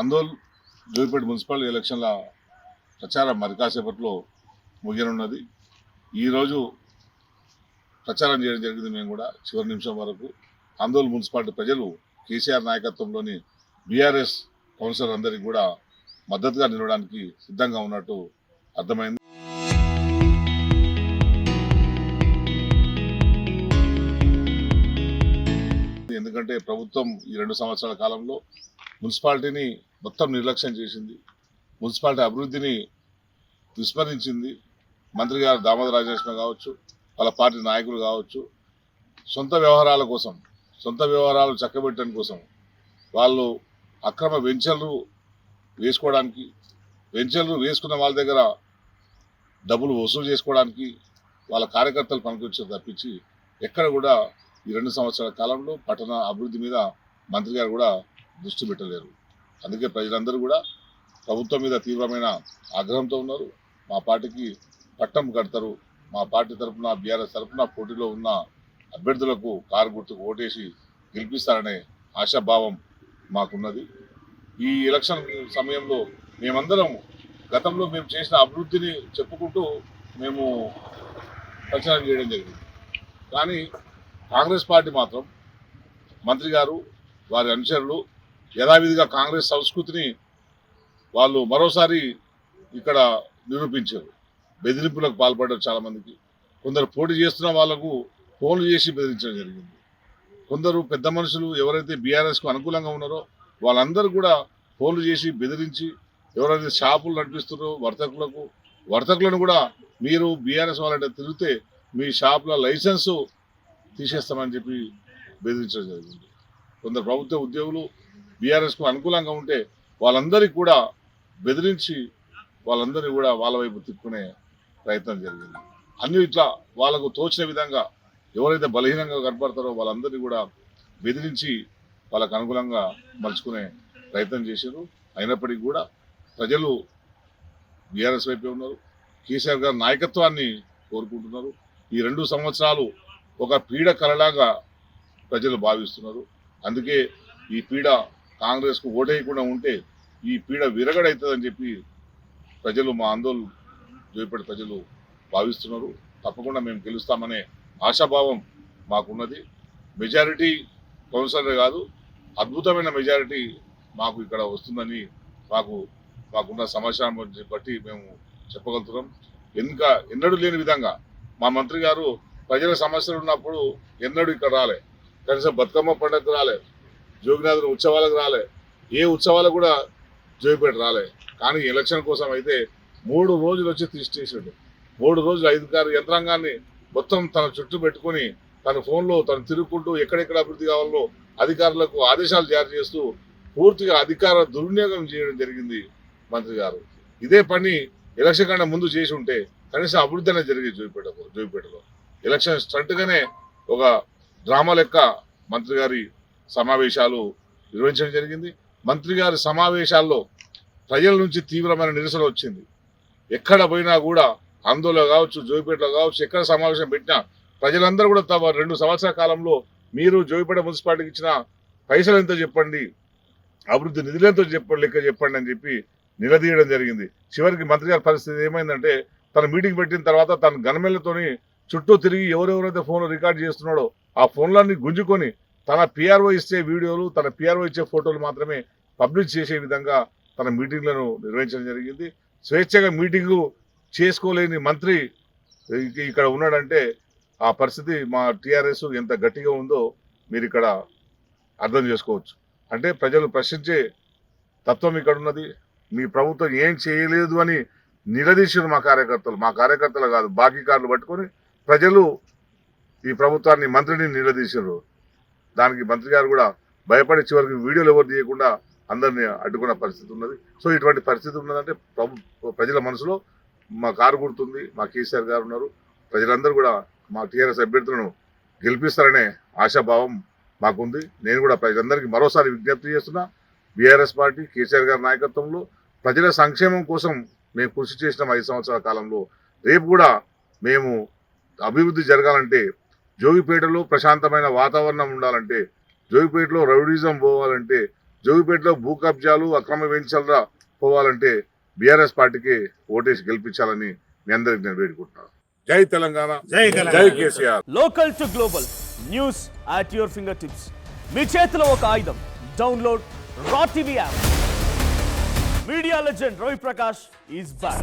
Andole Joipeta municipal ఎలక్షన్ల ప్రచారం మరి కాసేపట్లో ముగియనున్నది. ఈరోజు ప్రచారం చేయడం జరిగింది మేము కూడా చివరి నిమిషం వరకు. అందోల్ మున్సిపాలిటీ ప్రజలు కేసీఆర్ నాయకత్వంలోని బీఆర్ఎస్ కౌన్సిలర్ అందరికీ కూడా మద్దతుగా నిలవడానికి సిద్ధంగా ఉన్నట్టు అర్థమైంది. ఎందుకంటే ప్రభుత్వం ఈ రెండు సంవత్సరాల కాలంలో మున్సిపాలిటీని మొత్తం నిర్లక్ష్యం చేసింది. మున్సిపాలిటీ అభివృద్ధిని విస్మరించింది. మంత్రి గారు దామోదర రాజలక్ష్మి కావచ్చు వాళ్ళ పార్టీ నాయకులు కావచ్చు సొంత వ్యవహారాల కోసం సొంత వ్యవహారాలు చక్కబెట్టడం కోసం వాళ్ళు అక్రమ వెంచర్లు వేసుకోవడానికి వెంచర్లు వేసుకున్న వాళ్ళ దగ్గర డబ్బులు వసూలు చేసుకోవడానికి వాళ్ళ కార్యకర్తలు పనికొచ్చారు తప్పించి ఎక్కడ కూడా ఈ రెండు సంవత్సరాల కాలంలో పట్టణ అభివృద్ధి మీద మంత్రి గారు కూడా దృష్టి పెట్టలేరు. అందుకే ప్రజలందరూ కూడా ప్రభుత్వం మీద తీవ్రమైన ఆగ్రహంతో ఉన్నారు. మా పార్టీకి పట్టం కడతారు. మా పార్టీ తరఫున బీఆర్ఎస్ తరఫున పోటీలో ఉన్న అభ్యర్థులకు కారు గుర్తుకు ఓటేసి గెలిపిస్తారనే ఆశాభావం మాకున్నది. ఈ ఎలక్షన్ సమయంలో మేమందరం గతంలో మేము చేసిన అభివృద్ధిని చెప్పుకుంటూ మేము ప్రచారం చేయడం జరిగింది. కానీ కాంగ్రెస్ పార్టీ మాత్రం మంత్రి గారు వారి అనుచరులు యథావిధిగా కాంగ్రెస్ సంస్కృతిని వాళ్ళు మరోసారి ఇక్కడ నిరూపించారు. బెదిరింపులకు పాల్పడ్డారు చాలామందికి. కొందరు పోటీ చేస్తున్న వాళ్ళకు ఫోన్లు చేసి బెదిరించడం జరిగింది. కొందరు పెద్ద మనుషులు ఎవరైతే బీఆర్ఎస్కు అనుకూలంగా ఉన్నారో వాళ్ళందరూ కూడా ఫోన్లు చేసి బెదిరించి ఎవరైతే షాపులు నడిపిస్తున్నారో వర్తకులకు వర్తకులను కూడా మీరు బీఆర్ఎస్ వాళ్ళంటే తిరిగితే మీ షాపుల లైసెన్సు తీసేస్తామని చెప్పి బెదిరించడం జరిగింది. కొందరు ప్రభుత్వ ఉద్యోగులు బీఆర్ఎస్కు అనుకూలంగా ఉంటే వాళ్ళందరికీ కూడా బెదిరించి వాళ్ళందరినీ కూడా వాళ్ళ వైపు తిప్పుకునే ప్రయత్నం జరిగింది. అన్ని ఇట్లా వాళ్ళకు తోచిన విధంగా ఎవరైతే బలహీనంగా కనపడతారో వాళ్ళందరినీ కూడా బెదిరించి వాళ్ళకు అనుకూలంగా మలుచుకునే ప్రయత్నం చేశారు. అయినప్పటికీ కూడా ప్రజలు బీఆర్ఎస్ వైపే ఉన్నారు. కేసీఆర్ గారి నాయకత్వాన్ని కోరుకుంటున్నారు. ఈ రెండు సంవత్సరాలు ఒక పీడ కలలాగా ప్రజలు భావిస్తున్నారు. అందుకే ఈ పీడ కాంగ్రెస్కు ఓటేయకుండా ఉంటే ఈ పీడ విరగడవుతుందని చెప్పి ప్రజలు మా ఆందోళన జోయిపేట ప్రజలు భావిస్తున్నారు. తప్పకుండా మేము గెలుస్తామనే ఆశాభావం మాకున్నది. మెజారిటీ కౌన్సిలర్ కాదు అద్భుతమైన మెజారిటీ మాకు ఇక్కడ వస్తుందని మాకు మాకున్న సమాచారం బట్టి మేము చెప్పగలుగుతున్నాం. ఇంకా ఎన్నడూ లేని విధంగా మా మంత్రి గారు ప్రజల సమస్యలు ఉన్నప్పుడు ఎన్నడూ ఇక్కడ రాలే. కనీసం బతుకమ్మ పండుగకు రాలే. జోగినాథుని ఉత్సవాలకు రాలే. ఏ ఉత్సవాలకు కూడా జోగిపేట రాలే. కానీ ఎలక్షన్ కోసం అయితే మూడు రోజులు వచ్చి తీసేసాడు మూడు రోజులు ఐదు కారు యంత్రాంగాన్ని మొత్తం తన చుట్టూ పెట్టుకొని తన ఫోన్లో తను తిరుగుకుంటూ ఎక్కడెక్కడ అభివృద్ధి కావాలో అధికారులకు ఆదేశాలు జారీ చేస్తూ పూర్తిగా అధికార దుర్వినియోగం చేయడం జరిగింది మంత్రి గారు. ఇదే పని ఎలక్షన్ కన్నా ముందు చేసి ఉంటే కనీసం అభివృద్ధి అనేది జరిగేది జోయిపేటకు జోయిపేటలో ఎలక్షన్ స్టంట్గానే ఒక డ్రామా లెక్క మంత్రి గారి సమావేశాలు నిర్వహించడం జరిగింది. మంత్రి గారి సమావేశాల్లో ప్రజల నుంచి తీవ్రమైన నిరసన వచ్చింది. ఎక్కడ పోయినా కూడా ఆందోళన కావచ్చు జోయిపేటలో కావచ్చు ఎక్కడ సమావేశం పెట్టినా ప్రజలందరూ కూడా తమ రెండు సంవత్సరాల కాలంలో మీరు జోయిపేట మున్సిపాలిటీకి ఇచ్చిన పైసలు ఎంతో చెప్పండి అభివృద్ధి నిధులు ఎంతో చెప్పండి లెక్క చెప్పండి అని చెప్పి నిలదీయడం జరిగింది. చివరికి మంత్రి గారి పరిస్థితి ఏమైందంటే తన మీటింగ్ పెట్టిన తర్వాత తన గనమెళ్ళతోని చుట్టూ తిరిగి ఎవరెవరైతే ఫోన్లో రికార్డ్ చేస్తున్నాడో ఆ ఫోన్లన్నీ గుంజుకొని తన పిఆర్ఓ ఇచ్చే వీడియోలు తన పిఆర్ఓ ఇచ్చే ఫోటోలు మాత్రమే పబ్లిష్ చేసే విధంగా తన మీటింగ్లను నిర్వహించడం జరిగింది. స్వేచ్ఛగా మీటింగు చేసుకోలేని మంత్రి ఇక్కడ ఉన్నాడంటే ఆ పరిస్థితి మా టీఆర్ఎస్ ఎంత గట్టిగా ఉందో మీరు ఇక్కడ అర్థం చేసుకోవచ్చు. అంటే ప్రజలు ప్రశ్నించే తత్వం ఇక్కడ ఉన్నది. మీ ప్రభుత్వం ఏం చేయలేదు అని నిలదీశారు మా కార్యకర్తలు. మా కార్యకర్తలు కాదు బాకీ కార్లు పట్టుకొని ప్రజలు ఈ ప్రభుత్వాన్ని మంత్రిని నిలదీశారు దానికి మంత్రి గారు కూడా భయపడే చివరికి వీడియోలు ఎవరు తీయకుండా అందరినీ అడ్డుకున్న పరిస్థితి ఉన్నది. సో ఇటువంటి పరిస్థితి ఉన్నదంటే ప్రభు ప్రజల మనసులో మా కారు గుర్తుంది మా కేసీఆర్ గారు ఉన్నారు. ప్రజలందరూ కూడా మా టీఆర్ఎస్ అభ్యర్థులను గెలిపిస్తారనే ఆశాభావం మాకుంది. నేను కూడా ప్రజలందరికీ మరోసారి విజ్ఞప్తి చేస్తున్నా బీఆర్ఎస్ పార్టీ కేసీఆర్ గారి నాయకత్వంలో ప్రజల సంక్షేమం కోసం మేము కృషి చేసిన ఐదు సంవత్సరాల కాలంలో రేపు కూడా మేము అభివృద్ధి జరగాలంటే జోగిపేటలో ప్రశాంతమైన వాతావరణం ఉండాలంటే జోగిపేటలో రౌడీజం పోవాలంటే జోగిపేటలో భూ కబ్జాలు అక్రమ వెంచర్ల పోవాలంటే బీఆర్ఎస్ పార్టీకి ఓటేసి గెలిపించాలని మీ అందరికి నేను వేడుకుంటున్నాను. జై తెలంగాణ. జై తెలంగాణ. జై KCR. Local to global news at your fingertips మీ చేతిలో ఒక ఆయుధం. డౌన్లోడ్ రా TV app media legend Ravi Prakash is back